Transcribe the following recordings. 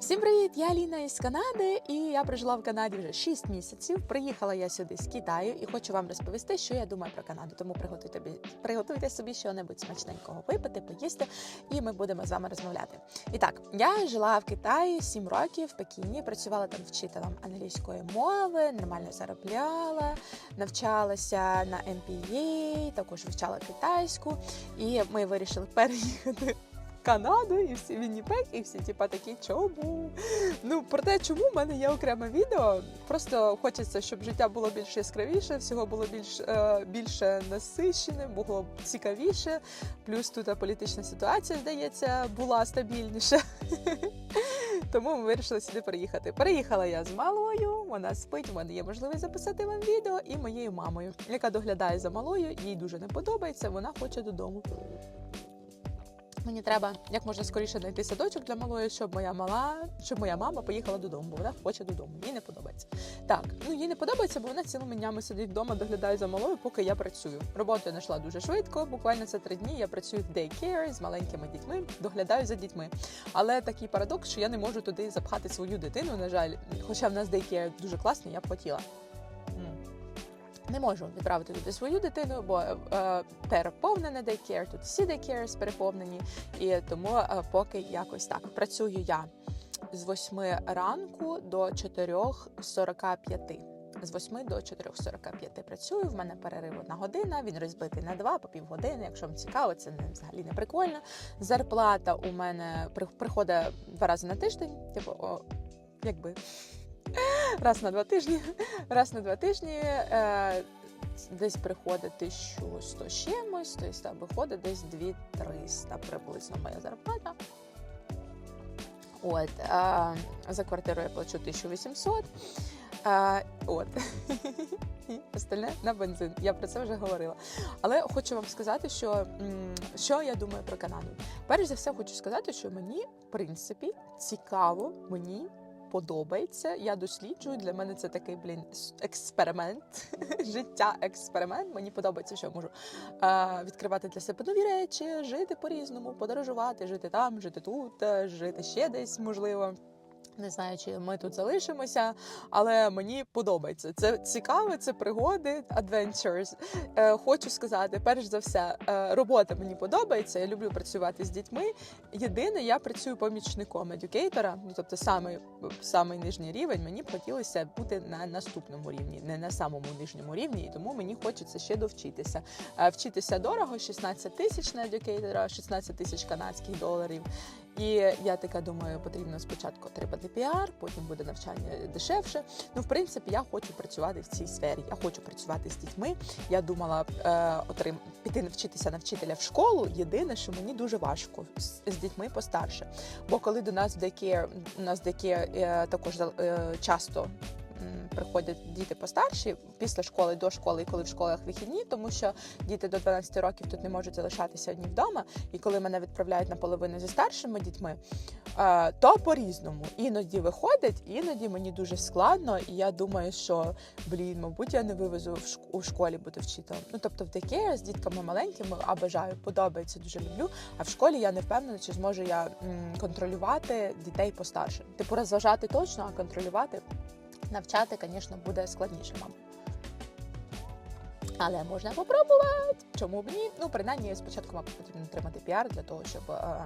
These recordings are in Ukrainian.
Всім привіт! Я Аліна із Канади, і я прожила в Канаді вже 6 місяців. Приїхала я сюди з Китаю і хочу вам розповісти, що я думаю про Канаду. Тому приготуйте, приготуйте собі щось смачненького випити, поїсти, і ми будемо з вами розмовляти. І так, я жила в Китаї 7 років в Пекіні, працювала там вчителем англійської мови, нормально заробляла, навчалася на MBA, також вивчала китайську, і ми вирішили переїхати. Канаду і всі Вінніпек, і всі типа такі чому? Ну про те, чому в мене є окреме відео. Просто хочеться, щоб життя було більш яскравіше, всього було більш е, більше насичене, було цікавіше. Плюс тут політична ситуація, здається, була стабільніша. Тому ми вирішили сюди переїхати. Переїхала я з малою, вона спить, у мене є можливість записати вам відео і моєю мамою, яка доглядає за малою, їй дуже не подобається, вона хоче додому. Мені треба як можна скоріше знайти садочок для малої, щоб моя мала, щоб моя мама поїхала додому, бо вона хоче додому. Їй не подобається. Так, ну їй не подобається, бо вона цілими днями сидить вдома, доглядає за малою, поки я працюю. Роботу я знайшла дуже швидко. Буквально це три дні. Я працюю в daycare з маленькими дітьми, доглядаю за дітьми. Але такий парадокс, що я не можу туди запхати свою дитину. На жаль, хоча в нас daycare дуже класний, я б хотіла. Не можу відправити туди свою дитину, бо е, переповнене daycare, тут всі daycares переповнені, і тому е, поки якось так. Працюю я з 8 ранку до 4.45. З 8 до 4.45 працюю. В мене перерив одна година. Він розбитий на два по півгодини. Якщо вам цікаво, це не взагалі не прикольно. Зарплата у мене при- приходить два рази на тиждень. Типу, о, якби раз на два тижні. Раз на два тижні. Е, Десь приходить 1100 з чимось, тобто виходить десь 2300 приблизно моя зарплата. От, а, за квартиру я плачу 1800. А, от. І остальне на бензин. Я про це вже говорила. Але хочу вам сказати, що що я думаю про Канаду. Перш за все, хочу сказати, що мені, в принципі, цікаво, мені подобається. Я досліджую. Для мене це такий блін експеримент, життя експеримент. Мені подобається, що я можу е, відкривати для себе нові речі, жити по-різному, подорожувати, жити там, жити тут, е, жити ще десь, можливо. Не знаю, чи ми тут залишимося, але мені подобається. Це цікаве, це пригоди, adventures. Е, хочу сказати, перш за все, е, робота мені подобається. Я люблю працювати з дітьми. Єдине, я працюю помічником едюкейтора, ну тобто самий, самий нижній рівень. Мені б хотілося бути на наступному рівні, не на самому нижньому рівні, і тому мені хочеться ще довчитися. Е, Вчитися дорого, 16 тисяч на едюкейтора, 16 тисяч канадських доларів. І я така думаю, потрібно спочатку отримати піар, потім буде навчання дешевше. Ну, в принципі, я хочу працювати в цій сфері. Я хочу працювати з дітьми. Я думала е, отрим... піти навчитися на вчителя в школу. Єдине, що мені дуже важко з, з дітьми постарше. Бо коли до нас в у нас daycare е, також е, часто. Приходять діти постарші після школи до школи, і коли в школах вихідні, тому що діти до 12 років тут не можуть залишатися одні вдома. І коли мене відправляють наполовину зі старшими дітьми, е, то по-різному. Іноді виходить, іноді мені дуже складно, і я думаю, що блін, мабуть, я не вивезу у школі бути вчителем. Ну тобто в таке з дітками маленькими, а бажаю, подобається, дуже люблю. А в школі я не впевнена, чи зможу я контролювати дітей постарше. Типу розважати точно, а контролювати, навчати, звісно, буде складніше, вам. Але можна попробувати. Чому б ні? Ну, принаймні, спочатку, вам потрібно отримати піар для того, щоб е,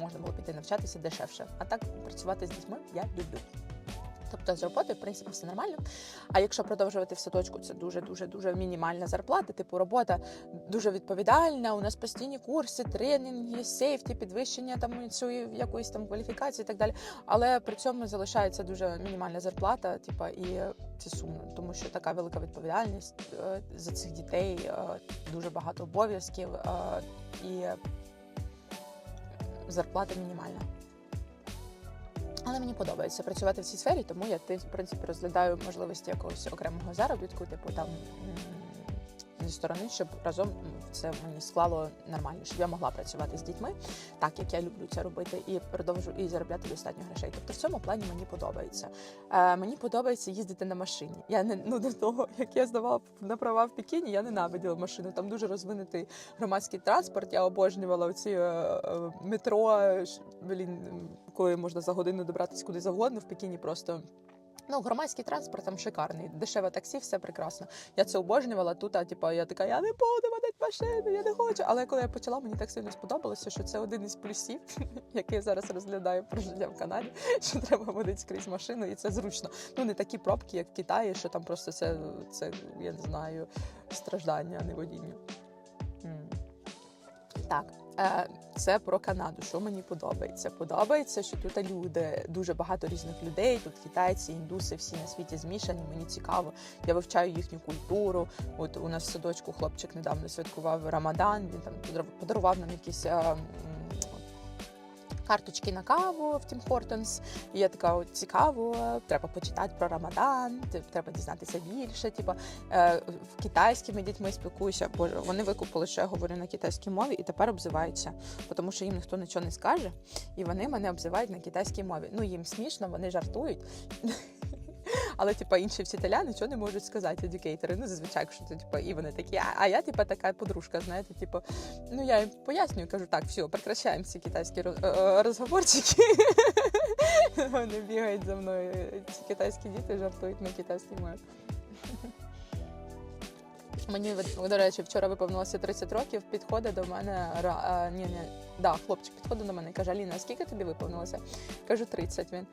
можна було піти навчатися дешевше. А так працювати з дітьми я люблю. Тобто з роботою, в принципі, все нормально. А якщо продовжувати в садочку, це дуже дуже дуже мінімальна зарплата. Типу робота дуже відповідальна. У нас постійні курси, тренінги, сейфті, підвищення там цієї якоїсь там кваліфікації і так далі. Але при цьому залишається дуже мінімальна зарплата. Типу, і це сумно, тому що така велика відповідальність е, за цих дітей, е, дуже багато обов'язків е, і зарплата мінімальна. Але мені подобається працювати в цій сфері, тому я в принципі розглядаю можливості якогось окремого заробітку, типу там зі сторони, щоб разом це мені склало нормально, щоб я могла працювати з дітьми, так як я люблю це робити, і продовжу і заробляти достатньо грошей. Тобто в цьому плані мені подобається. Е, мені подобається їздити на машині. Я не ну до того, як я здавала на права в Пекіні, я ненавиділа машину. Там дуже розвинутий громадський транспорт. Я обожнювала оці е, е, метро. Блін, коли можна за годину добратися куди завгодно в Пекіні. Просто ну громадський транспорт там шикарний, дешеве таксі, все прекрасно. Я це обожнювала. Тут, а типу, я така, я не буду водити машину, я не хочу. Але коли я почала, мені так сильно сподобалося, що це один із плюсів, який я зараз розглядаю про життя в Канаді, що треба водити скрізь машину, і це зручно. Ну не такі пробки, як в Китаї, що там просто це, це я не знаю, страждання, а не водіння. Так, це про Канаду. Що мені подобається? Подобається, що тут люди, дуже багато різних людей. Тут китайці, індуси, всі на світі змішані. Мені цікаво. Я вивчаю їхню культуру. От у нас в садочку хлопчик недавно святкував Рамадан. Він там подарував- нам якісь. Карточки на каву в Тім Хортонс. І я така, от цікаво, треба почитати про Рамадан, треба дізнатися більше. Типу, е, в китайськими дітьми спілкуюся, бо вони викупили, що я говорю на китайській мові, і тепер обзиваються, тому що їм ніхто нічого не скаже, і вони мене обзивають на китайській мові. Ну їм смішно, вони жартують. Але типа інші вчителя нічого не можуть сказати, едюкейтори. Ну, зазвичай, ти типа, і вони такі, а, а я типа така подружка, знаєте, типу, ну я їм пояснюю, кажу, так, все, прекращаємо ці китайські е, е, розговорчики. Вони бігають за мною. Ці китайські діти жартують на китайській мові. Мені, до речі, вчора виповнилося 30 років, підходить до мене, а, ні, ні, да, хлопчик підходить до мене і каже, Аліна, скільки тобі виповнилося? Кажу, 30. Він,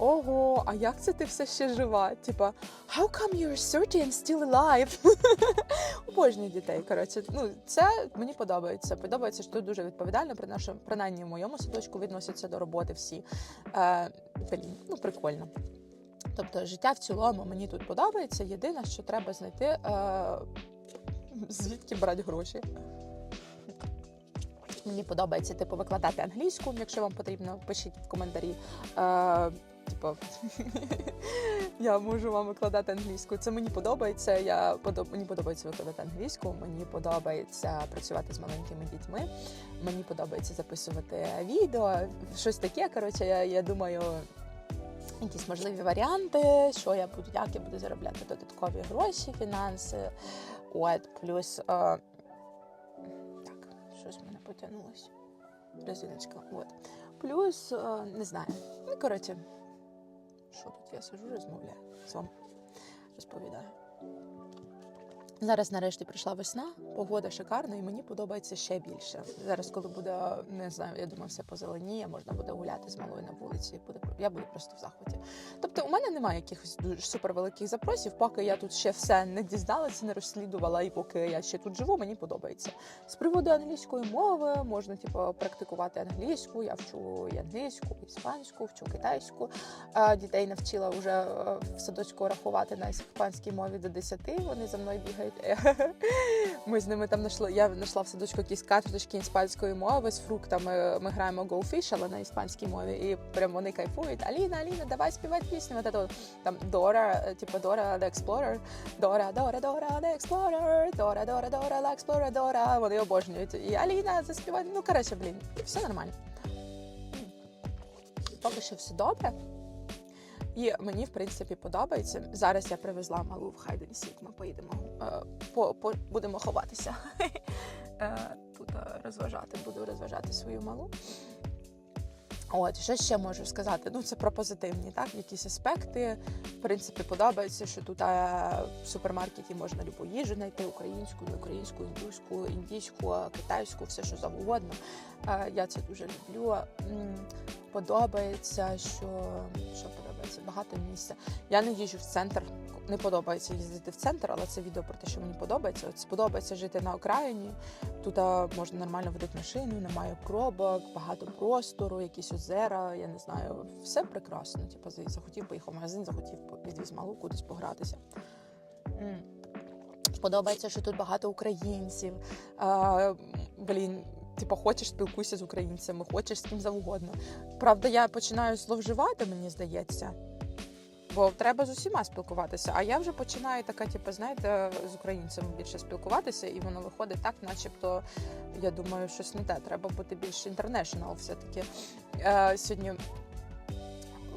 ого, а як це ти все ще жива? Типа, how come you're 30 and still alive? Обожнюю дітей, коротше. Ну, це мені подобається. Подобається, що тут дуже відповідально, принаймні в моєму садочку відносяться до роботи всі. Е, блін, ну, прикольно. Тобто життя в цілому мені тут подобається. Єдине, що треба знайти, е, звідки брати гроші. Мені подобається типу викладати англійську, якщо вам потрібно, пишіть в коментарі. Е, типу, я можу вам викладати англійську. Це мені подобається. Я. Мені подобається викладати англійську. Мені подобається працювати з маленькими дітьми. Мені подобається записувати відео. Щось таке. Коротше, я, я думаю, якісь можливі варіанти, що я буду, як я буду заробляти додаткові гроші, фінанси. От, плюс. Е, так, щось в мене потягнулося. Резиночка. От. Плюс, е, не знаю. Ну, коротше, що тут? Я сижу, розмовляю. З вами, розповідаю. Зараз нарешті прийшла весна, погода шикарна, і мені подобається ще більше. Зараз, коли буде, не знаю, я думаю, все позеленіє, можна буде гуляти з малою на вулиці. Буде я буду просто в захваті. Тобто, у мене немає якихось дуже супервеликих запросів, поки я тут ще все не дізналася, не розслідувала, і поки я ще тут живу, мені подобається. З приводу англійської мови можна типу, практикувати англійську. Я вчу і англійську, і іспанську, вчу китайську. Дітей навчила вже е, в садочку рахувати на іспанській мові до 10, Вони за мною бігають. Ми з ними там знайшли. Я знайшла в садочку якісь карточки іспанської мови з фруктами. Ми граємо Go Fish, але на іспанській мові. І прям вони кайфують. Аліна, Аліна, давай співати пісню. Вот это. Там Дора, е, типу Дора the Explorer. Дора, Дора, Дора the Explorer. Дора, Дора, Дора the Explorer, Дора. Вони обожнюють. І Аліна заспіває. Ну, коротше, блін, все нормально. Поки що все добре. І мені, в принципі, подобається. Зараз я привезла малу в Хайден Сік. Ми поїдемо е, по, по, будемо ховатися. Е, Тут е, розважати, буду розважати свою малу. От, що ще можу сказати? Ну, це про позитивні, так, якісь аспекти. В принципі, подобається, що тут е, в супермаркеті можна любу їжу знайти українську, неукраїнську, індуську, індійську, китайську, все що завгодно. Я це дуже люблю. Подобається, що, що подобається, багато місця. Я не їжджу в центр. Не подобається їздити в центр, але це відео про те, що мені подобається. От сподобається жити на окраїні. Тут можна нормально водити машину, немає пробок, багато простору, якісь озера. Я не знаю, все прекрасно. Типу, захотів поїхав в магазин, захотів відвіз малу кудись погратися. Подобається, що тут багато українців. А, блін, типу, хочеш спілкуйся з українцями, хочеш з ким завгодно. Правда, я починаю зловживати, мені здається. Бо треба з усіма спілкуватися. А я вже починаю така, типу, знаєте, з українцями більше спілкуватися, і воно виходить так, начебто, я думаю, щось не те. Треба бути більш інтернешнл все-таки. Е, сьогодні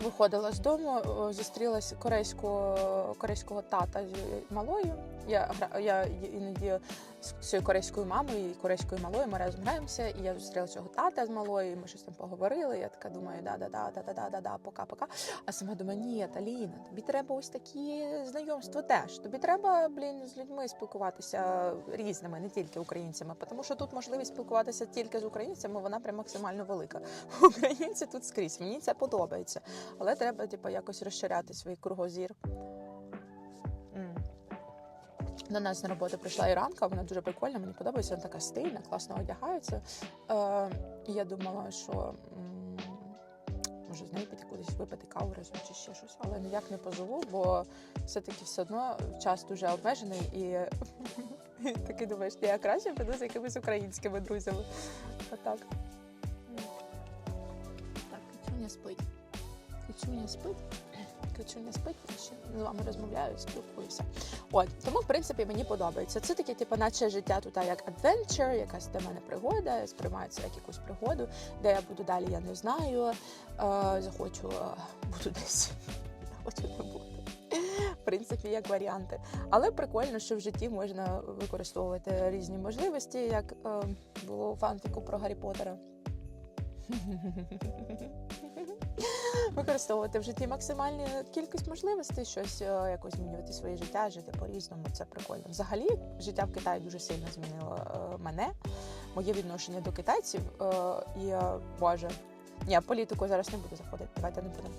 виходила з дому, е, зустрілася корейського, корейського тата з малою. Я, я іноді з цією корейською мамою і корейською малою ми разом граємося, і я зустріла цього тата з малою, і ми щось там поговорили. Я така думаю, да-да-да, да-да-да, да-да, пока-пока. А сама думаю, ні, Таліна, тобі треба ось такі знайомства теж. Тобі треба, блін, з людьми спілкуватися різними, не тільки українцями. Тому що тут можливість спілкуватися тільки з українцями, вона прям максимально велика. Українці тут скрізь. Мені це подобається. Але треба, типу, якось розширяти свій кругозір. До нас на роботу прийшла іранка, вона дуже прикольна, мені подобається, вона така стильна, класно одягається. Е, і я думала, що може з нею піти кудись випити каву разом чи ще щось, але ніяк не позову, бо все-таки все одно час дуже обмежений і такий думаєш, я краще піду з якимись українськими друзями. Отак. Так, Кичуня спить. Кичуня спить. Кичуня спить, я ще з вами розмовляю, спілкуюся. От тому, в принципі, мені подобається. Це таке, типу, наче життя тут як adventure, якась для мене пригода. Я сприймаю це як якусь пригоду, де я буду далі, я не знаю. Е, захочу, е, буду десь. Захочу не буду. В принципі, як варіанти. Але прикольно, що в житті можна використовувати різні можливості, як е, було у фантику про Гаррі Поттера. Використовувати в житті максимальну кількість можливостей, щось е, якось змінювати своє життя, жити по-різному. Це прикольно. Взагалі, життя в Китаї дуже сильно змінило е, мене, моє відношення до китайців. е, І боже, ні, політику зараз не буду заходити. Давайте не будемо.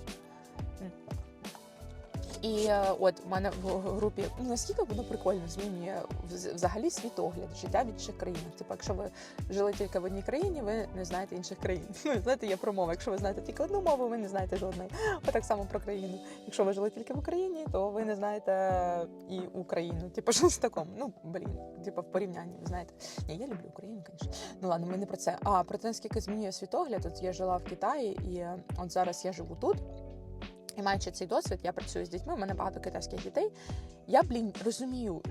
І е, от у мене в групі ну наскільки воно прикольно змінює взагалі світогляд, життя в інших країнах. Типу, якщо ви жили тільки в одній країні, ви не знаєте інших країн. Ну, знаєте, є промова. Якщо ви знаєте тільки одну мову, ви не знаєте жодної. А так само про країну. Якщо ви жили тільки в Україні, то ви не знаєте і Україну. Типу, щось в такому. Ну блін, типу, в порівнянні, ви знаєте. Ні, я люблю Україну, звісно. Ну ладно, ми не про це. А про те, наскільки змінює світогляд. От я жила в Китаї, і е, от зараз я живу тут. І маючи цей досвід, я працюю з дітьми. У мене багато китайських дітей. Я, блін, розумію,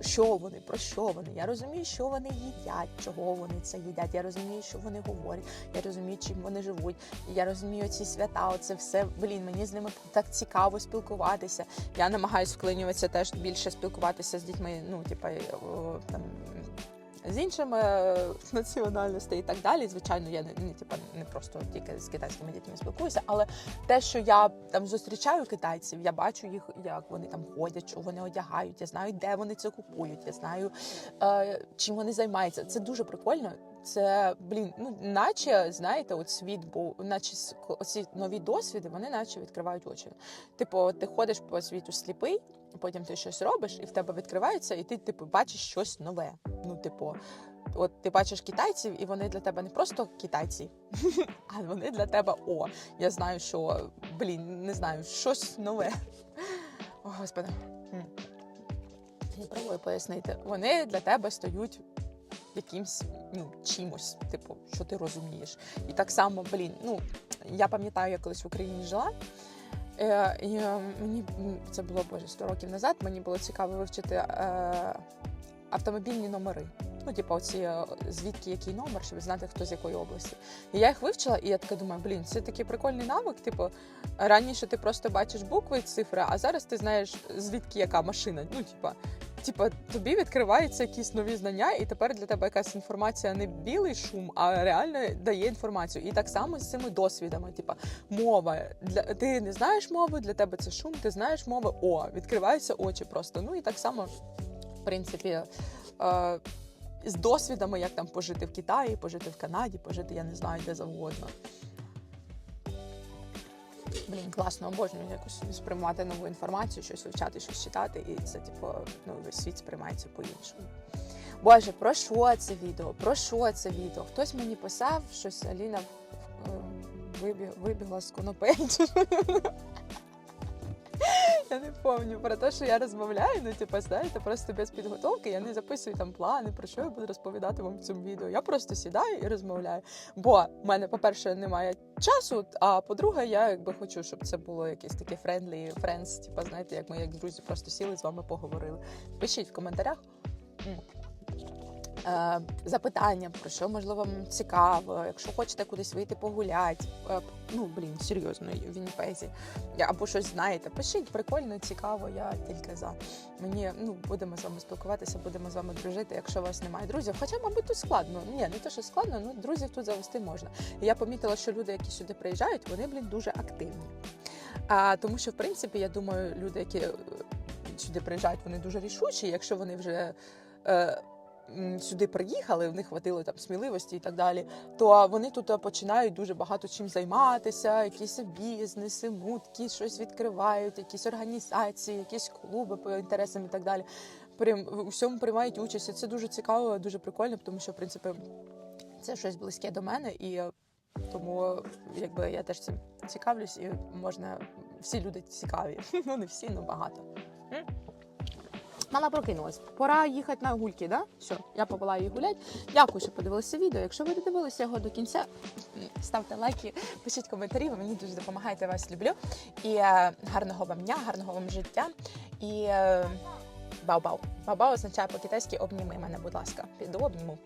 що вони, про що вони. Я розумію, що вони їдять, чого вони це їдять. Я розумію, що вони говорять. Я розумію, чим вони живуть. Я розумію ці свята. Оце все. Блін, мені з ними так цікаво спілкуватися. Я намагаюся вклинюватися теж більше спілкуватися з дітьми. Ну, типа там. З іншими е, національностей і так далі. Звичайно, я не, не типа не просто тільки з китайськими дітьми спілкуюся, але те, що я там зустрічаю китайців, я бачу їх, як вони там ходять, що вони одягають. Я знаю, де вони це купують. Я знаю, е, чим вони займаються. Це дуже прикольно. Це блін, ну наче знаєте, от світ був, наче оці нові досвіди, вони наче відкривають очі. Типу, ти ходиш по світу сліпий, потім ти щось робиш, і в тебе відкривається, і ти типу бачиш щось нове. Ну, типу, от ти бачиш китайців, і вони для тебе не просто китайці, а вони для тебе о. Я знаю, що блін, не знаю, щось нове. О, господи. Я пробую пояснити. Вони для тебе стають якимсь ну, чимось, типу, що ти розумієш. І так само, блін, ну я пам'ятаю, я колись в Україні жила. Е, і е, мені це було боже 100 років назад. Мені було цікаво вивчити е, автомобільні номери. Ну, типу, оці е, звідки який номер, щоб знати, хто з якої області. І я їх вивчила, і я така думаю, блін, це такий прикольний навик. Типу, раніше ти просто бачиш букви і цифри, а зараз ти знаєш, звідки яка машина. Ну, типа, типа, тобі відкриваються якісь нові знання, і тепер для тебе якась інформація не білий шум, а реально дає інформацію. І так само з цими досвідами. Типа, мова для ти не знаєш мови, для тебе це шум, ти знаєш мови. О, відкриваються очі просто. Ну і так само, в принципі. Е, з досвідами, як там пожити в Китаї, пожити в Канаді, пожити я не знаю де завгодно. Блін, класно, обожнюю якось сприймати нову інформацію, щось вивчати, щось читати, і це, типу, ну, весь світ сприймається по-іншому. Боже, про що це відео? Про що це відео? Хтось мені писав, щось Аліна е, вибіг, вибігла з конопель. Я не пам'ятаю про те, що я розмовляю, ну типу, знаєте, просто без підготовки. Я не записую там плани, про що я буду розповідати вам в цьому відео. Я просто сідаю і розмовляю. Бо в мене, по-перше, немає часу. А по-друге, я якби хочу, щоб це було якесь таке френдлі френдс, типу, знаєте, як ми як друзі просто сіли з вами поговорили. Пишіть в коментарях. Е, Запитання, про що можливо вам цікаво, якщо хочете кудись вийти погуляти, е, ну блін, серйозно, в Вінніпезі, або щось знаєте, пишіть, прикольно, цікаво, я тільки за. Мені ну будемо з вами спілкуватися, будемо з вами дружити, якщо у вас немає друзів. Хоча, мабуть, тут складно. Ні, не те, що складно, ну друзів тут завести можна. Я помітила, що люди, які сюди приїжджають, вони, блін, дуже активні. А, тому що, в принципі, я думаю, люди, які е, сюди приїжджають, вони дуже рішучі. Якщо вони вже е, сюди приїхали, в них хватило там сміливості і так далі, то вони тут е, починають дуже багато чим займатися, якісь бізнеси, мутки, щось відкривають, якісь організації, якісь клуби по інтересам і так далі. Прям усьому приймають участь. І це дуже цікаво, дуже прикольно, тому що в принципі це щось близьке до мене, і е, тому якби я теж цим цікавлюсь, і можна всі люди цікаві. Ну не всі, ну багато. Мала прокинулась. Пора їхати на гульки, да? Все, я повела її гулять. Дякую, що подивилися відео. Якщо ви додивилися його до кінця, ставте лайки, пишіть коментарі, ви мені дуже допомагаєте, вас люблю. І е, гарного вам дня, гарного вам життя. І е, бау-бау. Бау-бау означає по-китайськи обніми мене, будь ласка. Піду обніму.